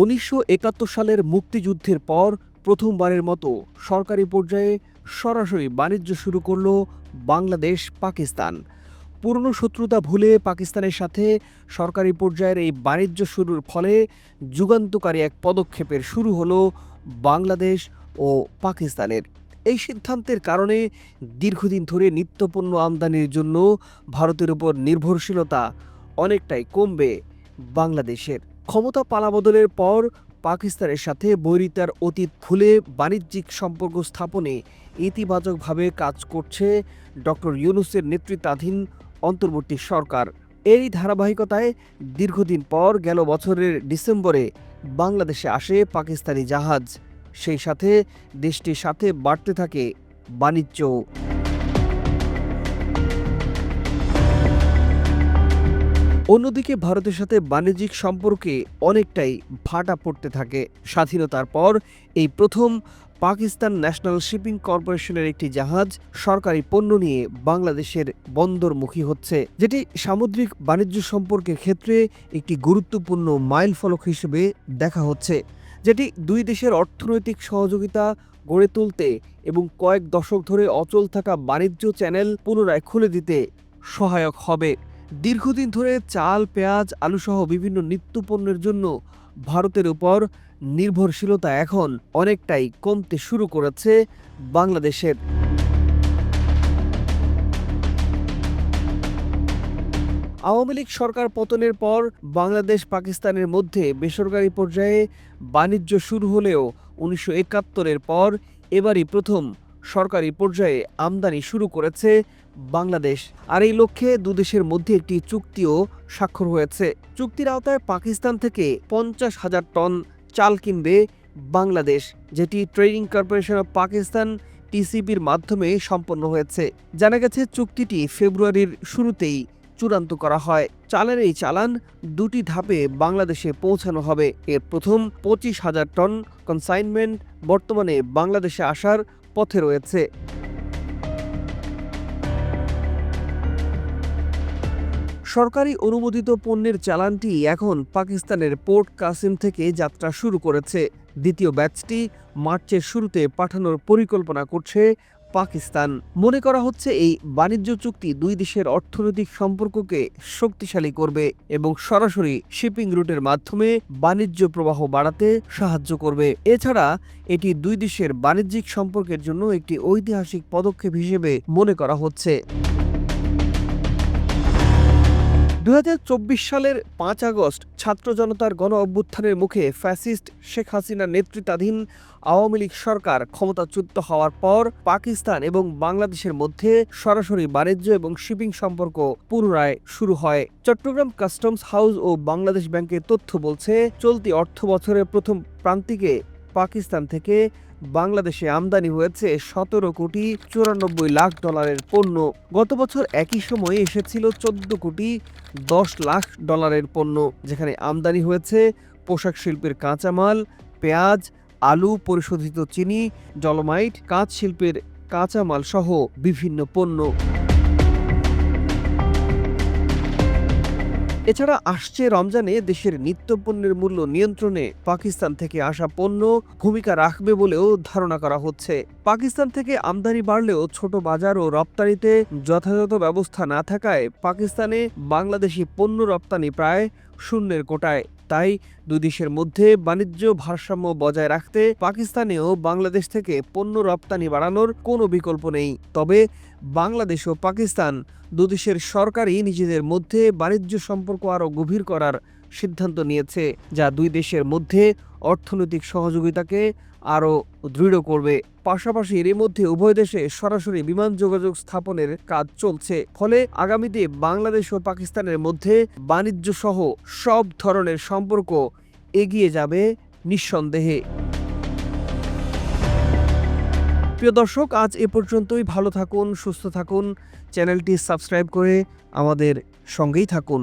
উনিশশো একাত্তর সালের মুক্তিযুদ্ধের পর প্রথমবারের মতো সরকারি পর্যায়ে সরাসরি বাণিজ্য শুরু করল বাংলাদেশ পাকিস্তান। পুরনো শত্রুতা ভুলে পাকিস্তানের সাথে সরকারি পর্যায়ের এই বাণিজ্য শুরুর ফলে যুগান্তকারী এক পদক্ষেপের শুরু হলো বাংলাদেশ ও পাকিস্তানের। এই সিদ্ধান্তের কারণে দীর্ঘদিন ধরে নিত্যপণ্য আমদানির জন্য ভারতের উপর নির্ভরশীলতা অনেকটাই কমবে বাংলাদেশের। ক্ষমতা পালাবদলের পর পাকিস্তানের সাথে বৈরিতার অতীত ভুলে বাণিজ্যিক সম্পর্ক স্থাপনে ইতিবাচকভাবে কাজ করছে ডক্টর ইউনুসের নেতৃত্বাধীন অন্তর্বর্তী সরকার। এই ধারাবাহিকতায় দীর্ঘদিন পর গেল বছরের ডিসেম্বরে বাংলাদেশে আসে পাকিস্তানি জাহাজ। সেই সাথে দেশটির সাথে বাড়তে থাকে বাণিজ্য অন্যদিকে ভারতের সাথে বাণিজ্যিক সম্পর্কে অনেকটাই ভাটা পড়তে থাকে। স্বাধীনতার পর এই প্রথম পাকিস্তান ন্যাশনাল শিপিং কর্পোরেশনের একটি জাহাজ সরকারি পণ্য নিয়ে বাংলাদেশের বন্দরমুখী হচ্ছে, যেটি সামুদ্রিক বাণিজ্য সম্পর্কের ক্ষেত্রে একটি গুরুত্বপূর্ণ মাইল ফলক হিসেবে দেখা হচ্ছে, যেটি দুই দেশের অর্থনৈতিক সহযোগিতা গড়ে তুলতে এবং কয়েক দশক ধরে অচল থাকা বাণিজ্য চ্যানেল পুনরায় খুলে দিতে সহায়ক হবে। দীর্ঘদিন ধরে চাল, পেঁয়াজ, আলুসহ বিভিন্ন নিত্যপণ্যের জন্য ভারতের উপর নির্ভরশীলতা এখন অনেকটাই কমতে শুরু করেছে বাংলাদেশের। আওয়ামী লীগ সরকার পতনের পর বাংলাদেশ পাকিস্তানের মধ্যে বেসরকারি পর্যায়ে বাণিজ্য শুরু হলেও উনিশশো একাত্তরের পর এবারই প্রথম সরকারি পর্যায়ে আমদানি শুরু করেছে বাংলাদেশ। আর এই লক্ষ্যে দুদেশের মধ্যে একটি চুক্তিও স্বাক্ষর হয়েছে। চুক্তির আওতায় পাকিস্তান থেকে পঞ্চাশ হাজার টন চাল কিনবে বাংলাদেশ, যেটি ট্রেডিং কর্পোরেশন অফ পাকিস্তান, টিসিপির মাধ্যমে সম্পন্ন হয়েছে। জানা গেছে, চুক্তিটি ফেব্রুয়ারির শুরুতেই চূড়ান্ত করা হয়। চালের এই চালান দুটি ধাপে বাংলাদেশে পৌঁছানো হবে। এর প্রথম পঁচিশ হাজার টন কনসাইনমেন্ট বর্তমানে বাংলাদেশে আসার পথে রয়েছে। সরকারি অনুমোদিত পণ্যের চালানটি এখন পাকিস্তানের পোর্ট কাসিম থেকে যাত্রা শুরু করেছে। দ্বিতীয় ব্যাচটি মার্চের শুরুতে পাঠানোর পরিকল্পনা করছে পাকিস্তান। মনে করা হচ্ছে এই বাণিজ্য চুক্তি দুই দেশের অর্থনৈতিক সম্পর্ককে শক্তিশালী করবে এবং সরাসরি শিপিং রুটের মাধ্যমে বাণিজ্য প্রবাহ বাড়াতে সাহায্য করবে। এছাড়া এটি দুই দেশের বাণিজ্যিক সম্পর্কের জন্য একটি ঐতিহাসিক পদক্ষেপ হিসেবে মনে করা হচ্ছে। দুই হাজার চব্বিশ সালের পাঁচ আগস্ট ছাত্র জনতার গণ অভ্যুত্থানের মুখে ফ্যাসিস্ট শেখ হাসিনার নেতৃত্বাধীন আওয়ামী লীগ সরকার ক্ষমতাচ্যুত হওয়ার পর পাকিস্তান এবং বাংলাদেশের মধ্যে সরাসরি বাণিজ্য এবং শিপিং সম্পর্ক পুনরায় শুরু হয়। চট্টগ্রাম কাস্টমস হাউস ও বাংলাদেশ ব্যাংকের তথ্য বলছে, চলতি অর্থ বছরের প্রথম প্রান্তিকে পাকিস্তান থেকে বাংলাদেশে আমদানি হয়েছে সতেরো কোটি চুরানব্বই লাখ ডলারের পণ্য। গত বছর একই সময়ে এসেছিল চোদ্দ কোটি দশ লাখ ডলারের পণ্য, যেখানে আমদানি হয়েছে পোশাক শিল্পের কাঁচামাল, পেঁয়াজ আলু, পরিশোধিত চিনি জলমাইট কাঁচ শিল্পের কাঁচামাল সহ বিভিন্ন পণ্য। এছাড়া আসছে রমজানে দেশের নিত্যপণ্যের মূল্য নিয়ন্ত্রণে পাকিস্তান থেকে আসা পণ্য ভূমিকা রাখবে বলেও ধারণা করা হচ্ছে। পাকিস্তান থেকে আমদানি বাড়লেও ছোট বাজার ও রপ্তানিতে যথাযথ ব্যবস্থা না থাকায় পাকিস্তানে বাংলাদেশি পণ্য রপ্তানি প্রায় শূন্যের কোটায়। তাই দুই দেশের মধ্যে বাণিজ্য ভারসাম্য বজায় রাখতে পাকিস্তানেও বাংলাদেশ থেকে পণ্য রপ্তানি বাড়ানোর কোনো বিকল্প নেই। তবে বাংলাদেশ ও পাকিস্তান দুদেশের সরকারই নিজেদের মধ্যে বাণিজ্য সম্পর্ক আরও গভীর করার সিদ্ধান্ত নিয়েছে যা দুই দেশের মধ্যে অর্থনৈতিক সহযোগিতাকে আরও দৃঢ় করবে। পাশাপাশি এরই মধ্যে উভয় দেশে সরাসরি বিমান যোগাযোগ স্থাপনের কাজ চলছে। ফলে আগামীতে বাংলাদেশ ও পাকিস্তানের মধ্যে বাণিজ্য সহ সব ধরনের সম্পর্ক এগিয়ে যাবে নিঃসন্দেহে। প্রিয় দর্শক, আজ এ পর্যন্তই। ভালো থাকুন, সুস্থ থাকুন। চ্যানেলটি সাবস্ক্রাইব করে আমাদের সঙ্গেই থাকুন।